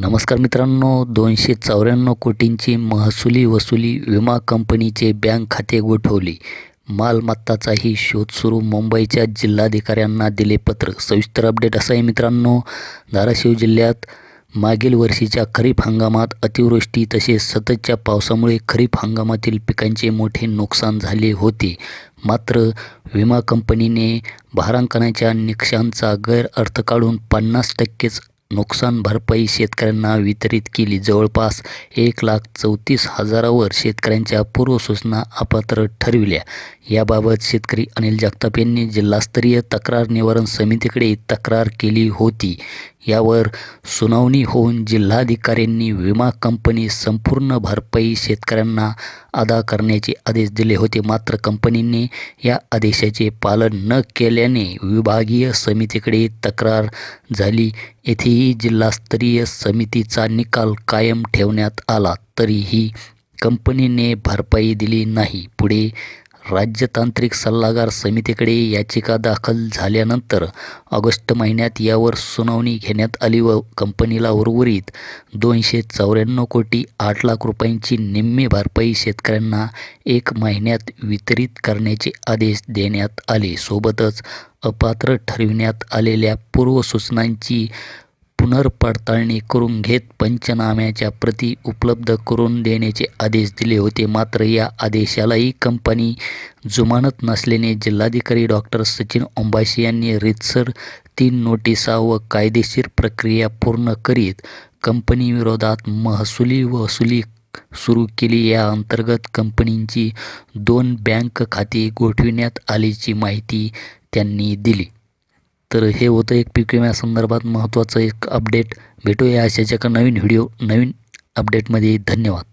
नमस्कार मित्रांनो दोनशे चौऱ्याण्णव कोटींची महसुली वसुली विमा कंपनीचे बँक खाते गोठवले. मालमत्ताचाही शोध सुरू. मुंबईच्या जिल्हाधिकाऱ्यांना दिले पत्र. सविस्तर अपडेट असं आहे मित्रांनो धाराशिव जिल्ह्यात मागील वर्षीच्या खरीप हंगामात अतिवृष्टी तसेच सततच्या पावसामुळे खरीप हंगामातील पिकांचे मोठे नुकसान झाले होते. मात्र विमा कंपनीने भारांकनाच्या निकषांचा गैरअर्थ काढून पन्नास टक्केच नुकसान भरपाई शेतकऱ्यांना वितरित केली. जवळपास एक लाख चौतीस हजारावर शेतकऱ्यांच्या पूर्वसूचना अपात्र ठरविल्या. याबाबत शेतकरी अनिल जगताप यांनी जिल्हास्तरीय तक्रार निवारण समितीकडे तक्रार केली होती. यावर सुनावणी होऊन जिल्हाधिकाऱ्यांनी विमा कंपनी संपूर्ण भरपाई शेतकऱ्यांना अदा करण्याचे आदेश दिले होते. मात्र कंपनीने या आदेशाचे पालन न केल्याने विभागीय समितीकडे तक्रार झाली. येथे येथेही जिल्हास्तरीय समितीचा निकाल कायम ठेवण्यात आला तरीही कंपनीने भरपाई दिली नाही. पुढे राज्यतांत्रिक सल्लागार समितीकडे याचिका दाखल झाल्यानंतर ऑगस्ट महिन्यात यावर सुनावणी घेण्यात आली व कंपनीला उर्वरित दोनशे चौऱ्याण्णव कोटी आठ लाख रुपयांची निम्मी भरपाई शेतकऱ्यांना एक महिन्यात वितरित करण्याचे आदेश देण्यात आले. सोबतच अपात्र ठरविण्यात आलेल्या पूर्वसूचनांची पुनर्पडताळणी करून घेत पंचनाम्याच्या प्रती उपलब्ध करून देण्याचे आदेश दिले होते. मात्र या आदेशालाही कंपनी जुमानत नसल्याने जिल्हाधिकारी डॉक्टर सचिन ओंबाशी यांनी रीतसर तीन नोटिसा व कायदेशीर प्रक्रिया पूर्ण करीत कंपनीविरोधात महसुली वसुली सुरू केली. या अंतर्गत कंपनींची दोन बँक खाती गोठविण्यात आल्याची माहिती त्यांनी दिली. तर हे होतं एक पीक विम्यासंदर्भात महत्त्वाचं एक अपडेट भेटूया अशाच एका नवीन व्हिडिओ नवीन अपडेटमध्ये धन्यवाद.